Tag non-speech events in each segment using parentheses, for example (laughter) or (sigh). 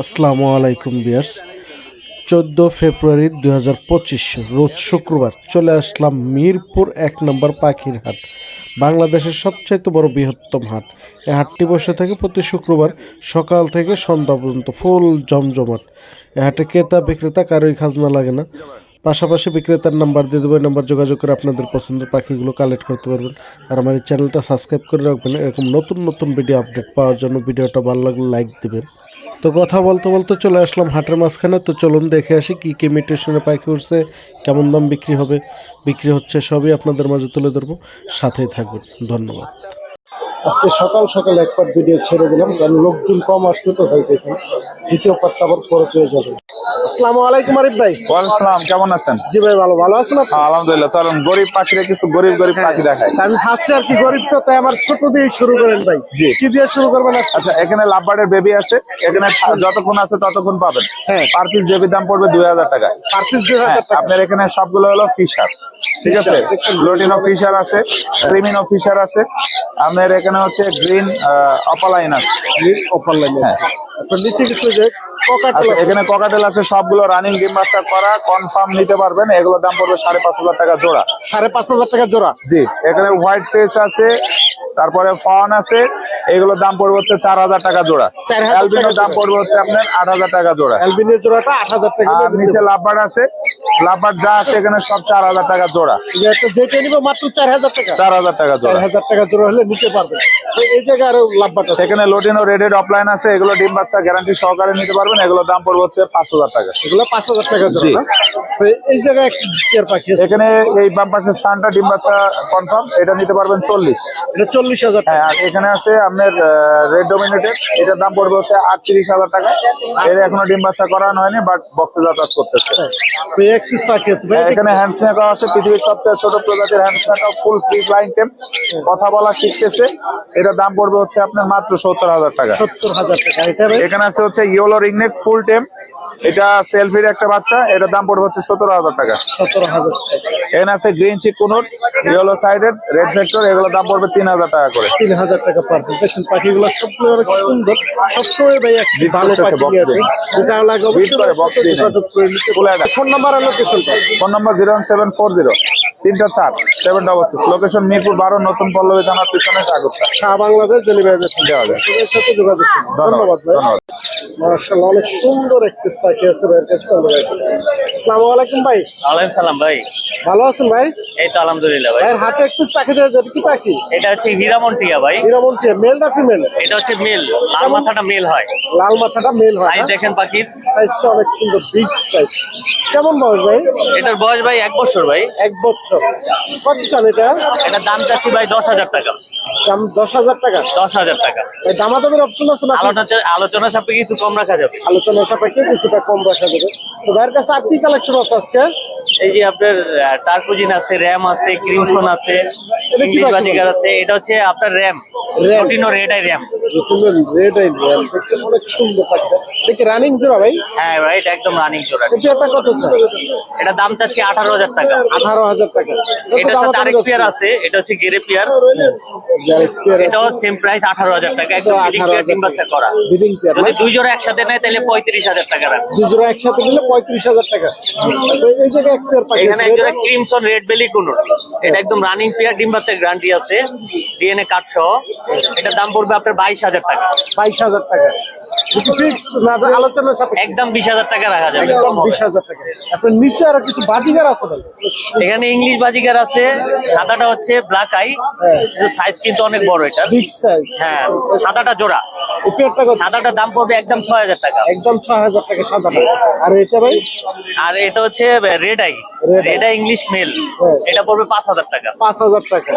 আসসালামু আলাইকুম বিয়ার্স চোদ্দ ফেব্রুয়ারি দুই হাজার পঁচিশ, রোজ শুক্রবার চলে আসলাম মিরপুর এক নম্বর পাখির হাট, বাংলাদেশের সবচাইতে বড় বৃহত্তম হাট। এই হাটটি বসে থাকে প্রতি শুক্রবার সকাল থেকে সন্ধ্যা পর্যন্ত, ফুল জমজমাট। এ হাটে ক্রেতা, বিক্রেতা কারোই খাজনা লাগে না। পাশাপাশি বিক্রেতার নাম্বার দিয়ে দেবো নাম্বার যোগাযোগ করে আপনাদের পছন্দের পাখিগুলো কালেক্ট করতে পারবেন। আর আমার এই চ্যানেলটা সাবস্ক্রাইব করে রাখবেন, এরকম নতুন নতুন ভিডিও আপডেট পাওয়ার জন্য ভিডিওটা ভালো লাগলে লাইক দেবেন। তো কথা বলতে বলতে চলে আসলাম হাটের মাঝখানে। তো চলুন দেখে আসি কী কী মিটেশনে পাখি উঠছে, কেমন দাম বিক্রি হবে। বিক্রি হচ্ছে সবই আপনাদের মাঝে তুলে ধরবো। সাথেই থাকবেন। ধন্যবাদ। আজকে সকাল সকাল একবার ভিডিও ছেড়ে দিলাম, কারণ লোকজন কম আসছে তো হয়ে দেখুন, দ্বিতীয় পাত্তা আবার পরে পেয়ে যাবেন। আসসালামু আলাইকুম আরিফ ভাই। ওয়ালাইকুম কেমন আছেন? জি ভাই ভালো। ভালো আছেন আপনি? হ্যাঁ, আলহামদুলিল্লাহ চলুন গরিব পাখিরা কিছু গরিব গরিব পাখি দেখাই। আমি ফার্স্টে আর কি গরিব তো তাই আমার ছোট দিয়ে শুরু করেন ভাই। জি। কি দিয়ে শুরু করবেন আচ্ছা এখানে লাভবার্ডের বেবি আছে এখানে যতক্ষণ আছে ততক্ষণ পাবেন। হ্যাঁ। পার পিস বেবির দাম পড়বে দুই হাজার টাকা পার পিস দুই হ্যাঁ, টাকা। আপনার এখানে সবগুলো হলো ফিশার ঠিক আছে? দেখুন। ফিশার আছে ক্রিমিনো ফিশার আছে। আপনার এখানে হচ্ছে গ্রিন অপালাইন আছে। গ্রিন অফার লাইন হ্যাঁ। নিচে কিছু যে কোকাটেল আচ্ছা আছে। এখানে ককাটেল আছে সবগুলো রানিং ডিম বাচ্চা করা কনফার্ম নিতে পারবেন এগুলোর দাম পড়বে সাড়ে পাঁচ হাজার টাকা জোড়া। সাড়ে পাঁচ হাজার টাকা জোড়া। জি এখানে হোয়াইট ফেস আছে তারপরে ফন আছে এগুলোর দাম পড়বে হচ্ছে চার হাজার টাকা জোড়া। অ্যালবিনোর দাম। পড়বে হচ্ছে আপনার আট হাজার টাকা জোড়া। অ্যালবিনের জোড়াটা আট হাজার টাকা আর নিচে লাভবার আছে। লাভবার যা আছে এখানে সব চার হাজার টাকা জোড়া। যে যেটা নিবে মাত্র চার হাজার টাকা। চার হাজার টাকা জোড়া। হাজার টাকা জোড়া হলে নিতে পারবেন তো এই জায়গায় আরও আছে। এখানে রেডেড অফলাইন আছে। এগুলো ডিম বাচ্চা গ্যারান্টি সহকারে নিতে পারবেন। এগুলোর দাম পড়বে হচ্ছে পাঁচ হাজার টাকা। এগুলো পাঁচ হাজার টাকা জোড়া এই জায়গায় একটা জিয়ার পাখি এখানে এই বাম পাশের স্থানটা ডিম বাচ্চা কনফার্ম এটা নিতে পারবেন চল্লিশ। এটা চল্লিশ হাজার টাকা। হ্যাঁ আর এখানে আছে আপনার রেড ডোমিনেটেড এটার দাম পড়বে হচ্ছে আটত্রিশ হাজার টাকা। এর এখনও ডিম বাচ্চা করানো হয়নি বাট বক্সে যাতায়াত করতেছে এখানে হ্যান্ড স্ন্যাকাও আছে পৃথিবীর সবচেয়ে ছোট প্রজাতির হ্যান্ড স্ন্যাকাও ফুল ফ্রি ফ্লাইং টেম কথা বলা শিখতেছে। এটার দাম পড়বে হচ্ছে আপনার মাত্র সত্তর হাজার টাকা। সত্তর হাজার টাকা এখানে আছে হচ্ছে ইয়েলো রিংনেক ফুল টেম এটা সেলফির একটা বাচ্চা এটার দাম পড়বে হচ্ছে সতেরো হাজার টাকা। সতেরো হাজার এখানে আছে green cheek conure yellow sided red factor এগুলোর দাম পড়বে তিন হাজার টাকা করে। তিন হাজার টাকা পার দেখছেন পাখিগুলো সবগুলো অনেক সুন্দর। সবসময় ভাই একটি ভালো পাখি আছে। লাগে অবশ্যই করে নিতে ফোন নাম্বার আর লোকেশনটা phone number zero seven four zero. তিনটা চার seven double six location Mirpur বারো নতুন পল্লবী থানার পিছনে স্বাগত। শাহ বাংলাদেশ ডেলিভারি দেওয়া দেওয়া যায়। সাথে যোগাযোগ ধন্যবাদ ভাই। ধন্যবাদ। মাশাআল্লাহ অনেক সুন্দর একটি পাখি আছে ভাইয়ের কাছে। আসসালামু আলাইকুম ভাই। ওয়ালাইকুম সালাম ভাই। ভালো আছেন ভাই? এই তো আলহামদুলিল্লাহ ভাই। ভাইয়ের হাতে এক পিস পাখি দেওয়া যাবে কি পাখি? এটা হচ্ছে হীরামন টিয়া ভাই। নিরামন কি মেল না ফিমেল এটা হচ্ছে মেল লাল মাথাটা মেল হয়। লাল মাথাটা মেল হয় সাইজ দেখেন পাখির সাইজটা অনেক সুন্দর বিগ সাইজ কেমন বয়স ভাই? এটার বয়স ভাই এক বছর ভাই। এক বছর। কত চান এটা? এটার দাম চাচ্ছি ভাই দশ হাজার টাকা। দাম দশ হাজার টাকা। দশ হাজার টাকা। দামাদামের অপশন আছে না আলোচনা সাপেক্ষে কিছু কম রাখা যাবে। আলোচনা সাপেক্ষে কিছুটা কম রাখা যাবে। তো ভাইয়ের কাছে আর কি কালেকশন আছে আজকে? এই যে আপনার টার্কুজিন আছে র্যাম আছে ক্রিমসন আছে ইংলিশ আছে এটা হচ্ছে আপনার ram red eye ram red eye দেখছেন অনেক সুন্দর দেখি রানিং জোড়া ভাই? হ্যাঁ ভাই এটা একদম রানিং জোড়া। এটা কত এটা দাম চাচ্ছি টাকা। টাকা। এটার সাথে আরেক পেয়ার আছে এটা হচ্ছে গেরে পেয়ার এটাও সেম প্রাইস আঠারো হাজার টাকা। একদম এটা বিডিং পেয়ার ডিম বাচ্চা করা। বিডিং পেয়ার যদি দুই জোড়া একসাথে নেয় তাহলে পঁয়ত্রিশ হাজার টাকা রাখবে। দুজোড়া একসাথে নিলে পঁয়ত্রিশ হাজার টাকা। এই জায়গায় এক পেয়ার পাখি এখানে আছে। একজোড়া ক্রিমসন রেড বেলি কুনুর। এটা একদম রানিং পেয়ার ডিম বাচ্চার গ্যারান্টি আছে। ডিএনএ কার্ড সহ। এটার দাম পড়বে আপনার বাইশ হাজার টাকা। বাইশ হাজার টাকা। ফিক্সড না আলোচনা সাপেক্ষে। একদম বিশ হাজার টাকা রাখা যাবে। একদম বিশ হাজার টাকা। আপনার নিচে আরও কিছু বাজিগার আছে এখানে ইংলিশ বাজিকার আছে। সাদাটা হচ্ছে ব্ল্যাক আই সাইজ কিন্তু অনেক বড় এটা। বিগ সাইজ হ্যাঁ সাদাটা জোড়া। কত? সাদাটার দাম পড়বে একদম ছয় হাজার টাকা। একদম ছয় হাজার টাকা সাদা। আর এটা ভাই? আর এটা হচ্ছে red eye red eye English male. এটা পড়বে পাঁচ হাজার টাকা। পাঁচ হাজার টাকা।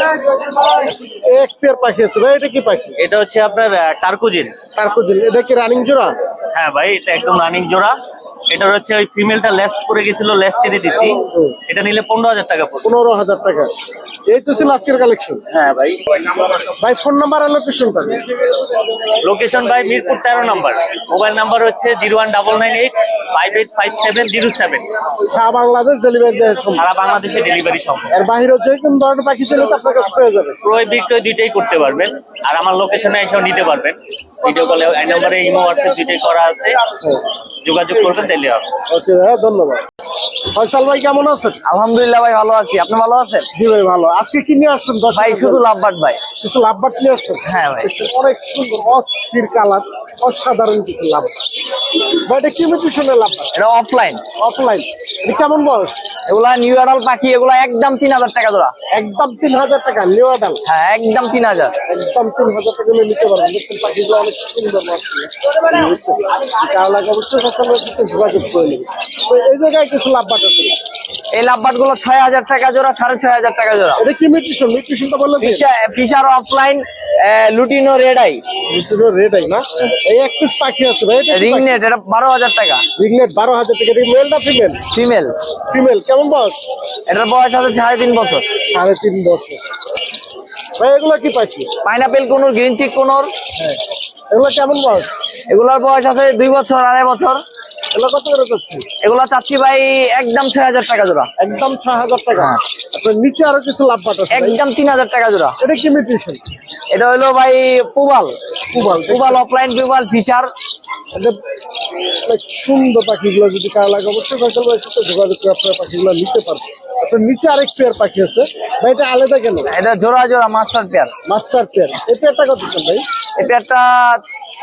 এক পেয়ার পাখি আছে ভাই এটা কি পাখি? এটা হচ্ছে আপনার টার্কুজিন টার্কোজিল এটা কি রানিং জোড়া? হ্যাঁ ভাই এটা একদম রানিং জোড়া। এটা হচ্ছে ওই ফিমেলটা লেস করে গেছিল লেস ছেড়ে দিছি। হুম। এটা নিলে পনেরো হাজার টাকা পনেরো হাজার টাকা। এই তো ছিল আজকের কালেকশন হ্যাঁ ভাই। ভাই ফোন নাম্বার আর লোকেশনটা লোকেশন ভাই মিরপুর তেরো নাম্বার। মোবাইল নাম্বার হচ্ছে zero one double nine eight five eight five seven zero seven. Shah Bangladesh delivery দেওয়ার সম্ভব সারা বাংলাদেশে ডেলিভারি সম্ভব। এর বাইরেও যে কোনো ধরনের পাখি তো আপনার কাছে পেয়ে যাবে। ক্রয় বিক্রয় দুইটাই করতে পারবেন। আর আমার লোকেশনে এসেও নিতে পারবেন। ভিডিও কলে এই নম্বরে ইমো হোয়াটসঅ্যাপ দুইটাই করা আছে। যোগাযোগ করবেন তাইলে হবে। ওকে ধন্যবাদ। ফয়সাল ভাই কেমন আছেন? আলহামদুলিল্লাহ ভাই ভালো আছি। আপনি ভালো আছেন? জি ভাই ভালো। আজকে কি নিয়ে আসছেন দশ ভাই শুধু লাভবাট ভাই। কিছু লাভবাট নিয়ে আসছেন? হ্যাঁ ভাই। অনেক সুন্দর অস্থির কালার অসাধারণ কিছু লাভ ভাই এটা কি মিউটেশনের লাভবাট এটা অফলাইন অফলাইন এটা কেমন বয়স? এগুলা নিউ অ্যাডাল পাখি এগুলা একদম তিন হাজার টাকা জোড়া একদম তিন হাজার টাকা নিউ হ্যাঁ একদম তিন হাজার। একদম তিন হাজার টাকা নিতে পারবেন। দেখছেন পাখিগুলো অনেক সুন্দর লাগছে তাহলে অবশ্যই ফসল যোগাযোগ করে নেবেন। এই জায়গায় কিছু লাভবাট আছে এই লাভবাটগুলো ছয় হাজার টাকা জোড়া সাড়ে ছয় হাজার টাকা জোড়া। এটা কি বললেন Fischer opaline lutino red eye red eye না? এই এক পিস পাখি আছে ভাই রিং নেট এটা বারো হাজার টাকা। টাকা এটা মেল না ফিমেল ফিমেল ফিমেল কেমন বয়স? এটার বয়স আছে সাড়ে তিন বছর। সাড়ে তিন বছর। ভাই এগুলো কি পাখি? Pineapple conure green cheek conure. হ্যাঁ। এগুলো কেমন বয়স? এগুলোর বয়স আছে দুই বছর আড়াই বছর। এগুলো কত করে যাচ্ছে? এগুলো চাচ্ছি ভাই একদম ছয় হাজার টাকা জোড়া। একদম ছয় হাজার টাকা। আপনার নিচে আরও কিছু লাভ একদম তিন হাজার টাকা জোড়া। এটা কি এটা হলো ভাই পুবাল। পুবাল পুবাল অফলাইন পুবাল ফিচার সুন্দর পাখিগুলো যদি কারা লাগে অবশ্যই যোগাযোগ করে আপনার পাখিগুলো নিতে পারবেন। আপনার নিচে আরেক পেয়ার পাখি আছে। ভাই এটা আলাদা কেন? এটা জোড়া জোড়া মাস্টার পেয়ার মাস্টার পেয়ার এই পেয়ারটা কত ভাই? এই পেয়ারটা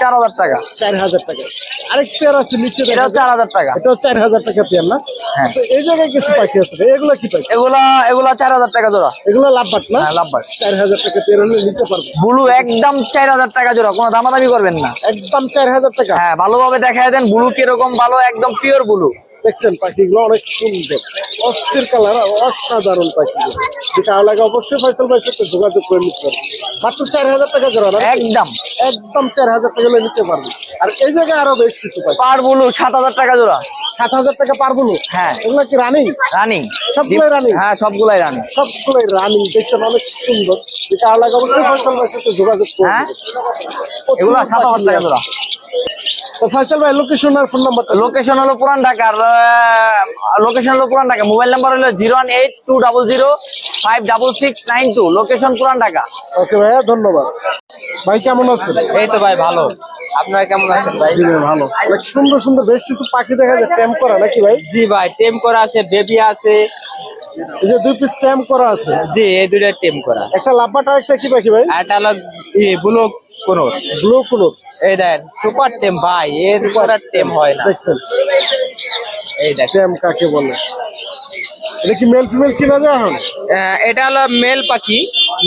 চার হাজার টাকা। চার হাজার টাকা। আরেক পেয়ার আছে নিচে দেখা। যায়। চার হাজার টাকা। এটাও চার হাজার টাকা পেয়ার না? হ্যাঁ। তো এই জায়গায় কিছু পাখি আছে ভাই, এগুলো কি পাখি? এগুলা এগুলা চার হাজার টাকা জোড়া। এগুলো লাভবাট না? হ্যাঁ লাভবাট। চার হাজার টাকা পেয়ার হলে নিতে পারবে। ব্লু একদম চার হাজার টাকা জোড়া। কোনো দামাদামি করবেন না। একদম চার হাজার টাকা। হ্যাঁ ভালোভাবে দেখায় দেন। ব্লু কীরকম ভালো একদম পিওর ব্লু। দেখছেন পাখিগুলো অনেক সুন্দর। অস্থির কালার আর অসাধারণ পাখিগুলো। যেটা লাগে অবশ্যই ফয়সাল ভাইয়ের সাথে যোগাযোগ করে নিতে পারবে মাত্র চার হাজার টাকা জোড়া একদম। একদম চার হাজার টাকা নিতে পারবে আর এই জায়গায় আরও বেশ কিছু পাখি। পার ব্লু সাত হাজার টাকা জোড়া। সাত হাজার টাকা পারব না হ্যাঁ। এগুলো কি রানিং রানিং সবগুলোই রানিং হ্যাঁ সবগুলাই রানিং সবগুলোই রানিং দেখছেন অনেক সুন্দর। যেটা লাগে অবশ্যই ফয়সাল ভাইয়ের সাথে যোগাযোগ করে হ্যাঁ? এগুলো সাত হাজার টাকা। জোড়া। ফয়সাল ভাই লোকেশন আর ফোন নাম্বারটা লোকেশন হলো পুরান ঢাকার লোকেশন হলো পুরান ঢাকা। মোবাইল নাম্বার হলো zero one eight two double zero five double six nine two. Location Puran Dhaka. Okay ভাইয়া ধন্যবাদ। ভাই কেমন আছেন? এই তো ভাই ভালো। আপনারা কেমন আছেন ভাই? জি ভাই, ভালো। অনেক সুন্দর সুন্দর বেশ কিছু পাখি দেখা যায় ট্যাম্প করা নাকি ভাই? জি ভাই টেম করা আছে বেবি আছে। এই যে দুই পিস ট্যাম্প করা আছে। জি এই দুইটা টেম করা। একটা লাভবাটা একটা কি পাখি ভাই? এটা হলো ব্লু কোনো ব্লু কুনুর। এই দেন সুপার টেম ভাই এর সুপার টেম হয় না। দেখছেন? এই দেখ। টেম কাকে বলে? এটা কি মেল ফিমেল চিনা যায় এখন? এটা হলো মেল পাখি।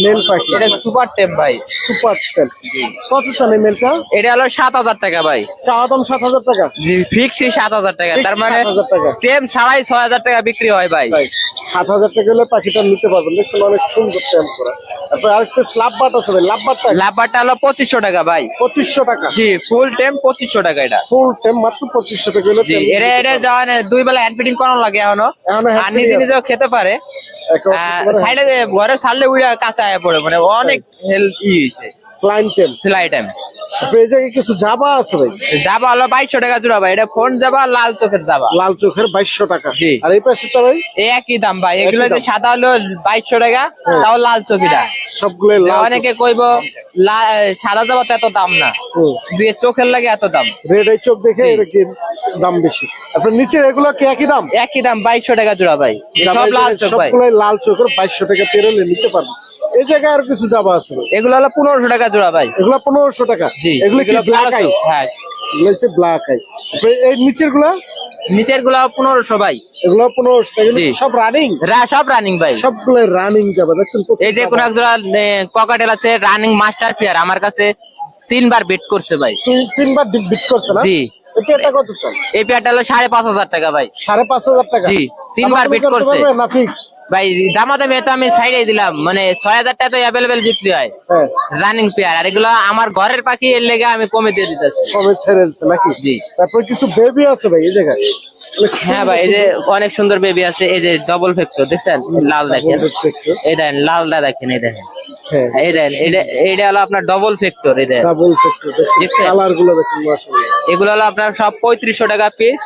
মেল পাখি। এটা সুপার টেম ভাই। সুপার ট্যাম্প কত এই মেলটা? এটা হলো সাত হাজার টাকা ভাই। চাওয়া দাম সাত হাজার টাকা? জি ফিক্সই সাত হাজার টাকা। তার মানে টেম ছাড়াই ছয় হাজার টাকা বিক্রি হয় ভাই। ভাই সাত হাজার টাকা হলে পাখিটা নিতে পারবেন। দেখছেন অনেক সুন্দর ট্যাম্প করা। তারপরে আরেক পিস লাভবাট আছে ভাই। লাভবাটটা লাভারটা হলো পঁচিশশো টাকা ভাই। টাকা। জি ফুল টেম টাকা এটা। ফুল ট্যাম্প মাত্র টাকা হলে জি এটা এটা যাওয়া দুই বেলা হ্যান্ড ফিটিং করানো লাগে এখনও। আর নিজে নিজেও খেতে পারে। সাইডে ঘরে ছাড়লে কাঁচা আয়া পড়ে মানে অনেক হেলথ ই হয়েছে। ফ্লাইট টাইম ফ্লাই টাইম তারপরে এই জায়গায় কিছু জাবা আছে ভাই? যাবা হলো বাইশশো টাকা জোড়া ভাই এটা ফোন যাবা লাল চোখের যাবা লাল চোখের বাইশশো টাকা। জি। আর এই পাশেটা ভাই? একই দাম ভাই এগুলো যে সাদা হলো বাইশশো টাকা তাও লাল চোখিটা সবগুলো লাল অনেকে কইব লা- সাদা যাবা তো এত দাম না। দিয়ে চোখের লাগে এত দাম। রেড এই চোখ দেখে কি দাম বেশি? আপনার নিচের এগুলো কি একই দাম? একই দাম বাইশশো টাকা জোড়া ভাই। জাবা সব লাল চোখ ভাই। লাল চোখের বাইশশো টাকা পেরোলে নিতে পারবেন। এই জায়গায় আর কিছু জাবা আছে এগুলো হলো পনেরোশো টাকা জোড়া ভাই। এগুলো পনেরোশো টাকা। এগুলো কি ব্ল্যাক আই হ্যাঁ। এগুলো হচ্ছে ব্ল্যাক আই এই নিচেরগুলা নিচেরগুলা পনেরোশো ভাই। এগুলো পনেরোশো জি। সব রানিং সব রানিং ভাই। সবগুলো রানিং যাবে দেখছেন কত এই যে কোন একজোড়া ককাটেল আছে রানিং মাস্টার আমার কাছে তিনবার বেট করছে ভাই। তিনবার বিট করছে না? জি। কত এই পেয়ারটা হলো সাড়ে পাঁচ হাজার টাকা ভাই। সাড়ে পাঁচ হাজার টাকা। জি, তিনবার করতে করছে। না ফিক্স ভাই দামাদামি এটা আমি সাইডে দিলাম। মানে ছয় হাজার টাকা তো অ্যাভেলেবেল বিক্রি হয়। হ্যাঁ। রানিং পেয়ার আর এগুলো আমার ঘরের পাখি এর লেগে আমি কমে দিয়ে দিতেছি। কমে ছেড়ে দিচ্ছে নাকি? জি। তারপর কিছু বেবি আছে ভাই এই জায়গায়। হ্যাঁ ভাই এই যে অনেক সুন্দর বেবি আছে। এই যে ডবল ফ্যাক্টর দেখছেন? লাল দেখেন। এই দেখেন লালটা দেখেন এই দেখেন। হ্যাঁ এই দেখেন এটা এটা হলো আপনার ডবল ফ্যাক্টর এই দেখেন ডাবল ফ্যাক্টর দেখছেন? দেখছেন? কালারগুলো দেখুন মাশাআল্লাহ। এগুলো হলো আপনার সব পঁয়ত্রিশশো টাকা পিস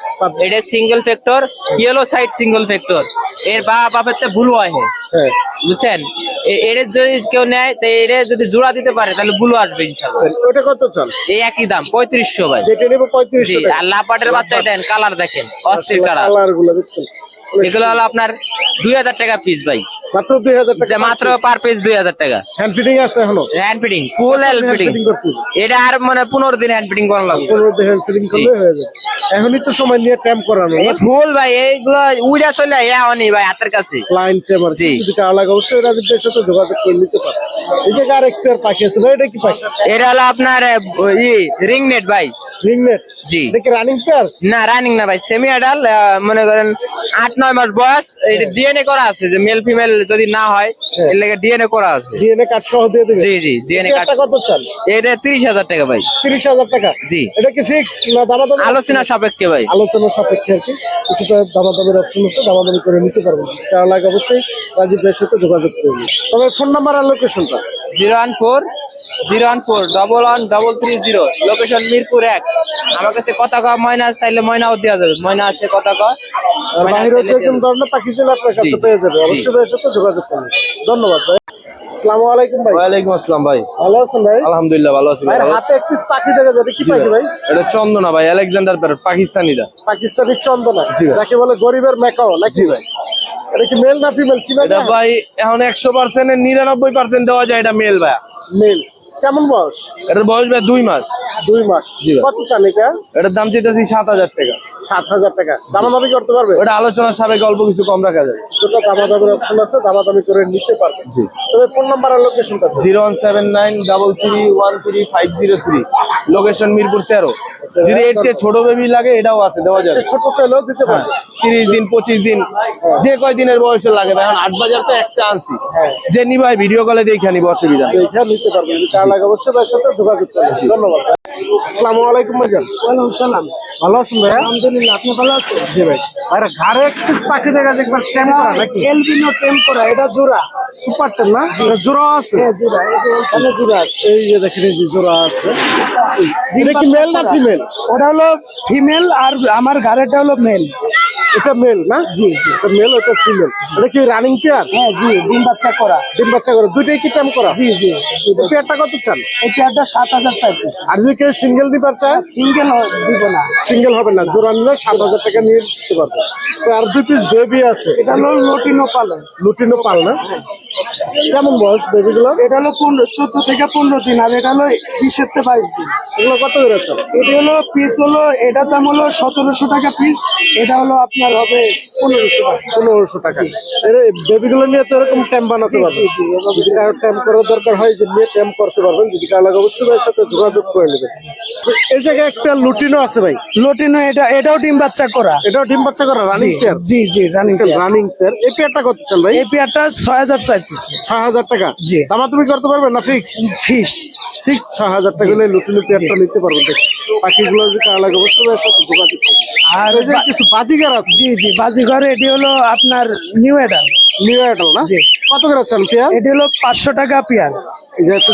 এটা single factor yellow side single factor এর বা বাপের তো ব্লু আছে হ্যাঁ। বুঝছেন? এর যদি কেউ নেয় তো এর যদি জোড়া দিতে পারে তাহলে ব্লু আসবে ইনশাল্লাহ ওটা কত চাল এই একই দাম পঁয়ত্রিশশো ভাই। যেটা নেব জি আর লাপাটের বাচ্চা দেন কালার দেখেন অস্থির কালার কালারগুলো দেখছেন? এগুলো হলো আপনার দুই হাজার টাকা পিস ভাই। মাত্র দুই হাজার যে টাকা মাত্র পার পিস দুই হাজার টাকা। হ্যান্ড ফিটিং আছে এখনও? Hand fitting full hand fitting. এটা আর মানে পনেরো দিন হ্যান্ড ফিটিং করা লাগবে। পনেরো দিন হ্যান্ড ফিটিং করলে হয়ে যাবে। এখনই তো সময় নিয়ে ট্যাম্প করানো। ফুল ভাই এইগুলো উড়া চলে এমনই ভাই হাতের কাছে। ক্লায়েন্ট টেমার জি। যদি কারও লাগে অবশ্যই রাজীবের সাথে যোগাযোগ করে নিতে পারে। এই জায়গায় আর একটু পাখি আছে ভাই এটা কি পাখি এটা হলো আপনার ই রিং নেট ভাই। রিংনেট জি। এটা রানিং পেয়ার না রানিং না ভাই সেমি অ্যাডাল মনে করেন আট নয় মাস বয়স এটা ডিএনএ করা আছে যে মেল ফিমেল যদি না হয় এর লেগে ডিএনএ করা আছে। ডিএনএ কার্ড সহ দিয়ে দেবে জি জি ডিএনএ কার্ড কত চাল এটা তিরিশ হাজার টাকা ভাই। তিরিশ হাজার টাকা? জি। এটা কি ফিক্স না দামাদামি? আলোচনা সাপেক্ষে ভাই। আলোচনা সাপেক্ষে আর কি। কিছুটা দামাদামির অপশন আছে দামাদামি করে নিতে পারবেন। কারও লাগে অবশ্যই রাজীব ভাইয়ের সাথে যোগাযোগ করবেন তবে ফোন নাম্বার আর লোকেশনটা zero one four zero one four double one double three zero location Mirpur এক। আমার কাছে কথা কয় ময়না চাইলে ময়নাও দেওয়া যাবে। ময়না আছে কথা কয়। ময়না যে কোনো ধরনের পাখি ছিল আপনার কাছে পেয়ে যাবে। অবশ্যই ভাইয়ের সাথে যোগাযোগ করবেন ধন্যবাদ ভাই। আসসালামু আলাইকুম ভাই। ওয়ালাইকুম আসসালাম ভাই। ভালো আছেন ভাই? আলহামদুলিল্লাহ ভালো আছি ভাই। হাতে এক পিস পাখি দেখা যাবে। কি পাখি ভাই। এটা চন্দনা ভাই আলেকজান্ডার প্যারট পাকিস্তানিরা। পাকিস্তানি চন্দনা। যাকে বলে গরিবের মেকাও নাকি ভাই। এটা কি মেল না ফিমেল এটা ভাই এখন একশো পার্সেন্ট নিরানব্বই পার্সেন্ট দেওয়া যায় এটা মেল ভাই মেল কেমন বয়স? এটার বয়স ভাই দুই মাস। দুই মাস। কত চান এটা? এটার দাম চাইতেছি সাত হাজার টাকা। সাত হাজার টাকা। দামাদামি করতে পারবে? ওটা আলোচনার সাবেক অল্প কিছু কম রাখা যাবে। সেটা দামাদামির অপশন আছে দামাদামি করে নিতে পারবেন জি। তবে ফোন নাম্বার আর লোকেশনটা zero one seven nine double three one three five zero three. Location Mirpur তেরো। যদি এর চেয়ে ছোট বেবি লাগে এটাও আছে দেওয়া যাবে। ছোট চাইলেও দিতে হ্যাঁ পারবে। তিরিশ দিন পঁচিশ দিন যে কয় দিনের বয়সে লাগে। এখন আট বাজার তো একটা আনছি যে নিবাই ভিডিও কলে দেখে নিব অসুবিধা। নিতে যদি লাগে অবশ্যই ভাইয়ের সাথে যোগাযোগ করবেন ধন্যবাদ আসসালামু আলাইকুম ভাইজান। ওয়ালাইকুম সালাম। ভালো আছেন ভাই আলহামদুলিল্লাহ আপনি ভালো আছেন? জি ভাই। আর ঘরে একটু পাখি দেখা যায় একবার স্ট্যাম্প করা নাকি? এলবিনো টেম্পোরা এটা জোড়া। সুপার না? এটা জোড়া আছে? হ্যাঁ জোড়া এই জোড়া আছে। এই যে দেখেন এই যে জোড়া আছে। এটা কি মেল না ফিমেল ওটা হলো ফিমেল আর আমার গাড়িটা হলো মেল এটা মেল না? জি জি। এটা মেল ওটা ফিমেল এটা কি রানিং পেয়ার হ্যাঁ জি ডিম বাচ্চা করা। ডিম বাচ্চা করে। দুইটাই কি টাইম করা? জি জি। পেয়ারটা কত চান? এই পেয়ারটা সাত হাজার চাইতেছে। আর যদি কেউ সিঙ্গেল নিবার চায়? সিঙ্গেল দিব না। সিঙ্গেল হবে না। জোড়া নিলে সাত হাজার টাকা নিয়ে দিতে পারবে। তো আর দুই পিস বেবি আছে। এটা হলো লটিনো পালন লুটিনো পাল না? কেমন বয়স বেবি গুলো এটা হলো পনেরো চোদ্দ থেকে পনেরো দিন আর এটা হলো বিশের থেকে বাইশ দিন। এগুলো কত করে চান এটা হলো পিস হলো এটার দাম হলো সতেরোশো টাকা পিস এটা হলো আপনার হবে পনেরোশো টাকা। পনেরোশো টাকা। এর বেবি গুলো নিয়ে তো এরকম ট্যাম্প বানাতে পারবেন। যদি কারও ট্যাম্প করার দরকার হয় যে নিয়ে ট্যাম্প করতে পারবেন যদি কারও লাগে অবশ্যই ভাইয়ের সাথে যোগাযোগ করে নেবেন। এই জায়গায় একটা লুটিনো আছে ভাই। লটিনো এটা এটাও ডিম বাচ্চা করা। এটাও ডিম বাচ্চা করা রানিং পেয়ার জি জি রানিং রানিং পেয়ার এই পেয়ারটা কত চান ভাই? এই পেয়ারটা ছয় হাজার চাইতেছে। ছয় হাজার টাকা? জি। দামা তুমি করতে পারবেন না ফিক্স ফিস ফিক্স ছয় হাজার টাকা হলে লুটিনো পেয়ারটা নিতে পারবেন। পাখিগুলো যদি কারও লাগে অবশ্যই ভাইয়ের সাথে যোগাযোগ করবেন আর কিছু বাজিগার আছে। জি জি বাজিঘর এটি হলো আপনার নিউ এডাল নিউ আইডল না। কত করে চান পেয়ার এটি হলো পাঁচশো টাকা পেয়ার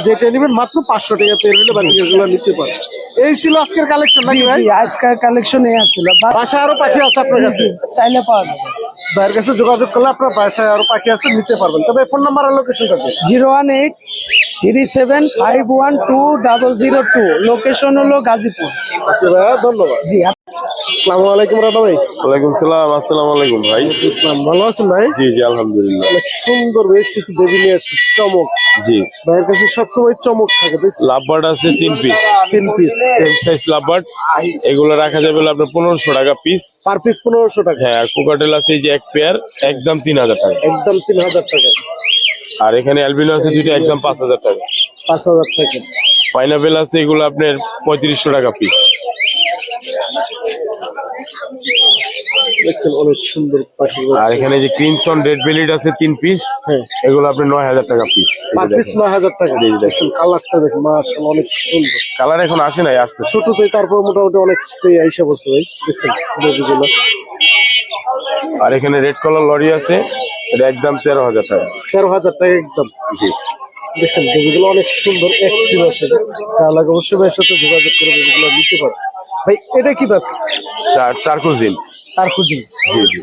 যেটা নেবেন মাত্র পাঁচশো টাকা পেয়ার হলে বাজিগারগুলো নিতে পারেন এই ছিল আজকের কালেকশন নাকি ভাই? আজকের কালেকশন এই আসছিল বা- বাসায় আরও পাখি আছে আপনার কাছে? চাইলে পাওয়া যাবে। ভাইয়ের কাছে যোগাযোগ করলে আপনার বাসায় আরও পাখি আছে নিতে পারবেন। তবে ফোন নাম্বার আর লোকেশনটা দিন zero one eight three seven five one two double zero two. Location হলো গাজীপুর। আচ্ছা ভাইয়া ধন্যবাদ। জি আসসালামু আলাইকুম রানা ভাই। ওয়ালাইকুম সালাম আসসালামু আলাইকুম ভাই। ইসলাম ভালো আছেন ভাই? জি জি আলহামদুলিল্লাহ। অনেক সুন্দর বেশ কিছু বেবি নিয়ে আসছে চমক। জি। ভাইয়ের কাছে সবসময় চমক থাকে লাভবার্ড আছে তিন পিস তিন পিস টেন সাইজ লাভবার্ড। এগুলো রাখা যাবে আপনার পনেরোশো টাকা পিস পার পিস পনেরোশো টাকা। হ্যাঁ আর কোকাটেল আছে এই যে এক পেয়ার একদম তিন হাজার টাকা। একদম তিন হাজার টাকা। আর এখানে অ্যালবিনো আছে দুইটা একদম পাঁচ হাজার টাকা। পাঁচ হাজার টাকা। পাইনাপেল আছে এগুলো আপনার পঁয়ত্রিশশো টাকা পিস দেখছেন অনেক সুন্দর পাখি আর এখানে যে ক্রিমসন রেড বেলিড আছে তিন পিস হ্যাঁ। এগুলো আপনার নয় হাজার টাকা পিস পার পিস নয় হাজার টাকা। জি, জি, দেখছেন কালারটা দেখুন মাশাআল্লাহ অনেক সুন্দর। কালার এখন আসে নাই আসতে। ছোটতেই তারপর মোটামুটি অনেক আইসা বলছে ভাই দেখছেন বেবিগুলো। আর এখানে রেড কালার লরি আছে এটা একদম তেরো হাজার টাকা। তেরো হাজার টাকা একদম। দেখছেন বেবিগুলো অনেক সুন্দর অ্যাক্টিভ আছে। লাগে অবশ্যই ভাইয়ের সাথে যোগাযোগ করে বেবিগুলো নিতে পারে। ভাই এটা কি ব্যাপার টার্কুজিন খুঁজি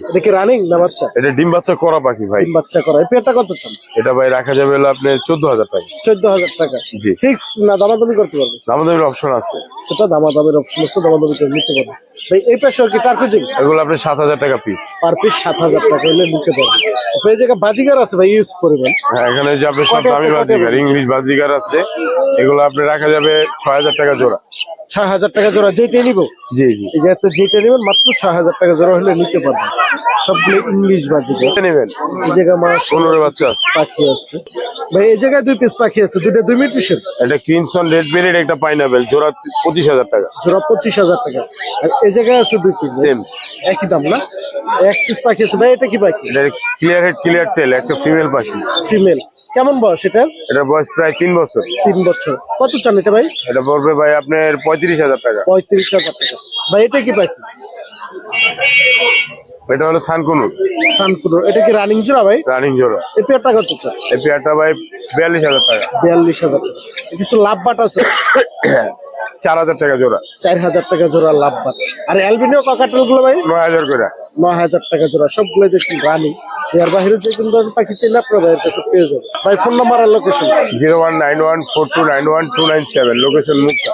এটা কি রানিং না বাচ্চা? এটা ডিম বাচ্চা করা পাখি ভাই। তিন বাচ্চা করা। পেয়ারটা কত চান? এটা ভাই রাখা যাবে হলো আপনার চোদ্দ হাজার টাকা। চোদ্দ হাজার টাকা। জি। ফিক্স না দামাদামি করতে পারবে? আমাদের অপশন আছে। সেটা দামাদামের অপশন আছে দামাদামি করে নিতে পারবে। ভাই এই পেশা কি কার এগুলো আপনার সাত হাজার টাকা পিস পার পিস সাত হাজার টাকা হলে নিতে পারবে। আপনি এই জায়গায় বাজিগার আছে ভাই ইউজ করবেন। হ্যাঁ এখানে যে আপনার সব দামি বাজিগার? ইংলিশ বাজিগার আছে। এগুলো আপনি রাখা যাবে ছয় হাজার টাকা জোড়া। ছয় হাজার টাকা জোড়া যেটাই নিব জি জি। যেটা নেবেন মাত্র ছয় হাজার টাকা জোড়া হলে নিতে পারবেন। সবগুলো ইংলিশ এটা নেবেন? এই জায়গায় মাস পনেরো বাচ্চা পাখি আছে। ভাই এই জায়গায় দুই পিস পাখি আছে দুইটা দুই ক্রিমসন রেড একটা পাইনাপেল জোড়া পঁচিশ হাজার টাকা। জোড়া পঁচিশ হাজার টাকা। আর এই জায়গায় আছে দুই পিস সেম একই দাম না? এক পিস পাখি আছে ভাই এটা কি পাখি? ক্লিয়ার হেড ক্লিয়ার টেল একটা ফিমেল পাখি। ফিমেল কেমন বয়স এটা? এটা বয়স প্রায় তিন বছর। তিন বছর। কত চান এটা ভাই? এটা পড়বে ভাই আপনার পঁয়ত্রিশ হাজার টাকা। পঁয়ত্রিশ হাজার টাকা। ভাই এটা কি পাখি? এটা হলো সানকুনু। সানপুর এটা কি রানিং জোড়া ভাই? রানিং জোড়া। এই পেয়ারটা কত চান? এই পেয়ারটা ভাই বিয়াল্লিশ হাজার টাকা। বিয়াল্লিশ হাজার টাকা। কিছু লাভ বাট আছে? (coughs) চার হাজার টাকা জোড়া। চার হাজার টাকা জোড়া লাভ বাট আর অ্যালবিনিও কাকাটেলগুলো ভাই? নয় হাজার করে। নয় হাজার টাকা জোড়া সবগুলো দেখুন রানিং। এর বাইরে যে কোনো ধরনের পাখি চাইলে আপনার ভাইয়ের কাছে পেয়ে যাবে ভাই ফোন নাম্বার আর location zero one nine one four two nine one two nine seven location Mukta.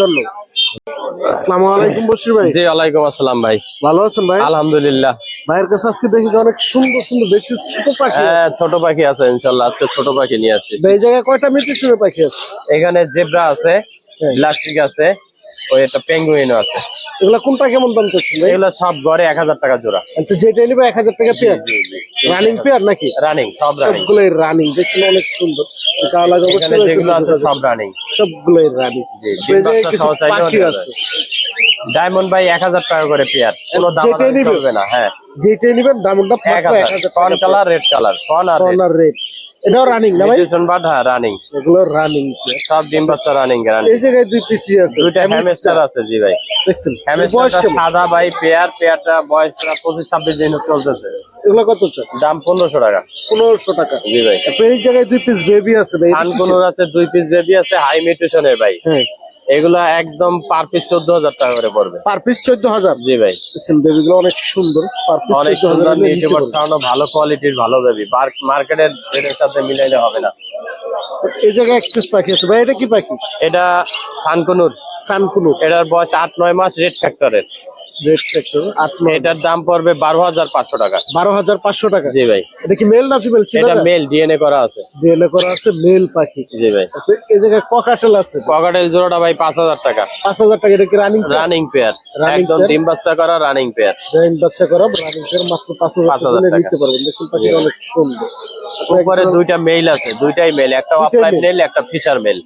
ধন্যবাদ। আসসালামু আলাইকুম বশির ভাই। জি ওয়ালাইকুম আসসালাম ভাই। ভালো আছেন ভাই? আলহামদুলিল্লাহ। ভাইয়ের কাছে আজকে দেখি যে অনেক সুন্দর সুন্দর বেশি ছোট পাখি হ্যাঁ ছোট পাখি আছে ইনশাআল্লাহ আজকে ছোট পাখি নিয়ে আসছি। এই জায়গায় কয়টা মিউটেশনের পাখি আছে? এখানে জেব্রা আছে প্লাস্টিক আছে ওই একটা পেঙ্গুইনও আছে। এগুলা কোনটা কেমন দাম চাচ্ছেন ভাই? এগুলো সব ঘরে এক হাজার টাকা জোড়া। তো যেটা নিবে এক হাজার টাকা পেয়ার রানিং পেয়ার নাকি? রানিং সব রানিং সবগুলোই রানিং দেখছেন অনেক সুন্দর। লাগে এখানে যেগুলো আছে সব রানিং সবগুলোই রানিং বাচ্চা কিছু পাখি আছে। ডায়মন্ড ভাই এক হাজার টাকা করে পেয়ার কোনো দাম? চলবে না হ্যাঁ। যেটাই নিবেন দামটা এক মাত্র এক হাজার হাজার কন টাকা কালার রেড কালার কন আর red। এটাও রানিং না ভাই? বাট হ্যাঁ রানিং এগুলো রানিং সব ডিম বাচ্চা রানিং রানিং এই জায়গায় দুই পিসি আছে দুইটা হ্যামস্টার আছে জি ভাই। দেখছেন? বয়স হ্যামস্টারটা সাদা ভাই পেয়ার পেয়ারটা বয়সটা পঁচিশ ছাব্বিশ দিন চলতেছে। এগুলো কত চান? দাম পনেরোশো টাকা। পনেরোশো টাকা। জি ভাই। এই জায়গায় দুই পিস বেবি আছে ভাই আনকুনুর আছে দুই পিস বেবি আছে হাই মিউটেশনের ভাই। হ্যাঁ। এগুলা একদম পার পিস চোদ্দ হাজার টাকা করে পড়বে। পার পিস চোদ্দ হাজার জি ভাই। বেবিগুলো অনেক সুন্দর। পার পিস অনেক সুন্দর ভালো কোয়ালিটির ভালো বেবি মার্কেটের রেটের সাথে মিলাইলে হবে না। এই জায়গায় এক পাখি আছে। ভাই এটা কি পাখি? এটা সানকুনুর। সানকুনু এটার বয়স আট নয় মাস রেড ফ্যাক্টরের রেড সেক্টর এটার দাম পড়বে বারো হাজার পাঁচশো টাকা। বারো হাজার পাঁচশো টাকা? জি ভাই। এটা কি মেল না ফিমেল এটা মেল ডিএনএ করা আছে। ডিএনএ করা আছে মেল পাখি। জি ভাই। এই জায়গায় ককাটেল আছে। ককাটেল জোড়াটা ভাই পাঁচ হাজার টাকা। পাঁচ হাজার টাকা এটা কি রানিং রানিং পেয়ার একদম ডিম বাচ্চা করা রানিং পেয়ার রানিং বাচ্চা করা রানিং এর মাত্র পাঁচ হাজার পাঁচ টাকা। নিতে পারবেন। দেখুন পাখি অনেক সুন্দর। উপরে দুইটা মেল আছে দুইটাই মেল একটা অফলাইন মেল একটা ফিচার মেল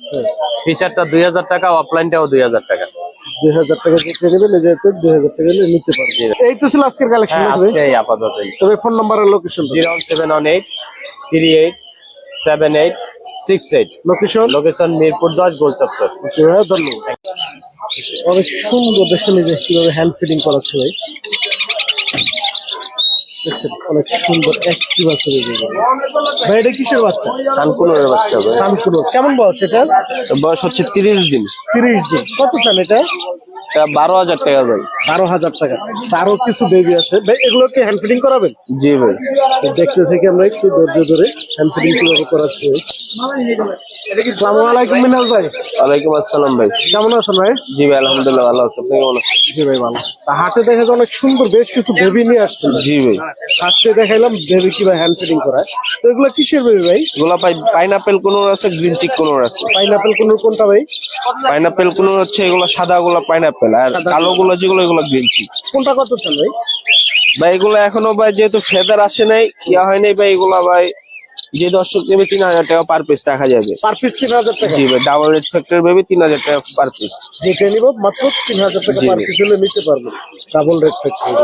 ফিচারটা দুই হাজার টাকা অফলাইনটাও দুই হাজার টাকা। দুই হাজার টাকা যেতে দুই হাজার টাকা নিতে পারবেন এই তো ছিল আজকের কালেকশন হ্যাঁ এই আপাতত তবে ফোন নাম্বার আর location zero seven one eight three eight seven eight six eight. Location location Mirpur দশ গোল চত্বর। হ্যাঁ ধন্যবাদ। অনেক সুন্দর দেখছেন যে কীভাবে হ্যান্ড ফিটিং করাচ্ছে ভাই। দেখছেন অনেক সুন্দর অ্যাক্টিভ আছে এই ভাই এটা কিসের বাচ্চা? সানকুনের বাচ্চা সানকুনো কেমন বয়স এটা? বয়স হচ্ছে তিরিশ দিন। তিরিশ দিন। কত চান এটা? বারো হাজার টাকা ভাই। বারো হাজার টাকা। আরও কিছু বেবি আছে। ভাই এগুলো কি হ্যান্ড ফিটিং করাবেন? জি ভাই। দেখতে থেকে আমরা একটু ধৈর্য ধরে হ্যান্ড ফিটিং কীভাবে করাচ্ছি আসসালামু আলাইকুম মিনাল ভাই? ওয়ালাইকুম আসসালাম ভাই। কেমন আছেন ভাই? জি ভাই আলহামদুলিল্লাহ ভালো আছে। আপনি কেমন আছেন? জি ভাই ভালো। হাটে দেখা যায় অনেক সুন্দর বেশ কিছু বেবি নিয়ে আসছেন জি ভাই। ফার্স্টে দেখাইলাম বেবি কীভাবে হ্যান্ড ফিটিং করায়। তো এগুলো কিসের বেবি ভাই? এগুলা পাই পাইনাপেল কোনোর আছে গ্রিন টিক কোনোর আছে। পাইনাপেল কোন কোনটা ভাই? পাইনাপেল কোন হচ্ছে এগুলো সাদা গুলো পাইনাপেল আর কালো গুলো যেগুলো এগুলো গ্রিন চিক কোনটা কত চান ভাই? ভাই এগুলো এখনও ভাই যেহেতু ফেদার আসে নাই ইয়া হয় নাই ভাই এগুলা ভাই যে দর্শক নেবে তিন হাজার টাকা পার পিস দেখা যাবে। পার পিস তিন হাজার টাকা। জি ভাই ডাবল রেড ফ্যাক্টর বেবি তিন হাজার টাকা পার পিস যেটা নিব মাত্র তিন হাজার টাকা পার পিস হলে নিতে পারব। ডাবল রেড ফ্যাক্টর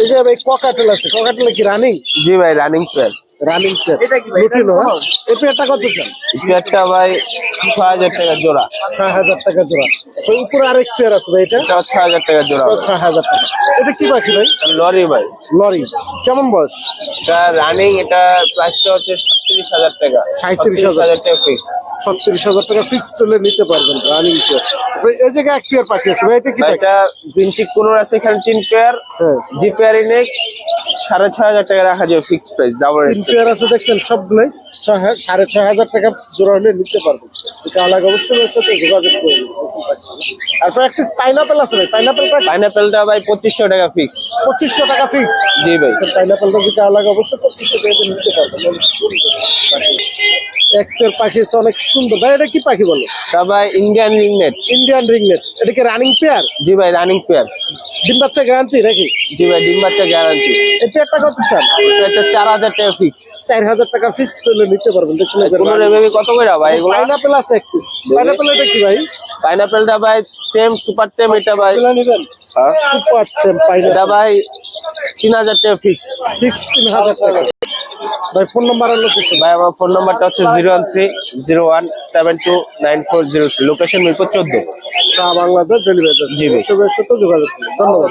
এই যে ভাই ককাটেল আছে। ককাটেল কি রানিং জি ভাই রানিং প্যার রানিং সেট লুটিনো এই পেয়ারটা কত চান ভাই ছয় হাজার টাকা জোড়া। ছয় হাজার টাকা জোড়া। তো উপরে আরেক পেয়ার আছে ভাই এটা? ছয় হাজার টাকা জোড়া ছয় হাজার টাকা। এটা কি পাখি ভাই? লরি ভাই। লরি। কেমন বয়স? এটা রানিং এটা প্রাইসটা হচ্ছে সাতত্রিশ হাজার টাকা। 37,000 হাজার। টাকা ফিক্স ছত্রিশ হাজার টাকা ফিক্স তুলে নিতে পারবেন রানিং পেয়ার এই জায়গায় এক পেয়ার পাখি আছে। ভাই এটা কি এটা কোনোর আছে এখানে তিন পেয়ার হ্যাঁ। জি পেয়ার ইনেক সাড়ে ছয় হাজার টাকা রাখা যায় ফিক্স প্রাইস ডাবল পেয়ার আছে দেখছেন সবগুলোই নাই। সাড়ে ছয় হাজার টাকা জোড়া হলে নিতে পারবেন। এটা আলাদা অবশ্যই ওর সাথে যোগাযোগ করবেন তারপর একটা পাইনাপেল আছে ভাই? পাইনাপেলটা পাইনাপেলটা ভাই পঁচিশশো টাকা ফিক্স পঁচিশশো টাকা ফিক্স জি ভাই। পাইনাপেলটা যদি আলাদা অবশ্যই পঁচিশশো টাকা নিতে পারবেন। এক পেয়ার পাখি অনেক সুন্দর। ভাই এটা কি পাখি বলে? ভাই ইন্ডিয়ান রিংনেট ইন্ডিয়ান রিংনেট এটা কি রানিং পেয়ার জি ভাই রানিং পেয়ার ডিম বাচ্চা গ্যারান্টি নাকি? জি ভাই ডিম বাচ্চা গ্যারান্টি এই পেয়ারটা কত চান? এটা চার হাজার টাকা ফিক্স চার হাজার টাকা ফিক্স তুলে নিতে পারবেন দেখছেন কত করে ভাই এগুলো? পাইনাপেল আছে এক পিস পাইনাপেল এটা কি ভাই? পাইনাপেলটা ভাই টেম সুপার টেম এটা ভাই। সুপার টেম এটা পাইনাপেল ভাই তিন হাজার টাকা ফিক্স সিক্সটিন হাজার টাকা। ভাই ফোন নাম্বার আর লোকেশন ভাই আমার ফোন নাম্বারটা হচ্ছে zero one three zero one seven two nine four zero three location Mirpur চোদ্দ। বাংলাদেশ ডেলিভারি জি ভাই। সাথে যোগাযোগ ধন্যবাদ।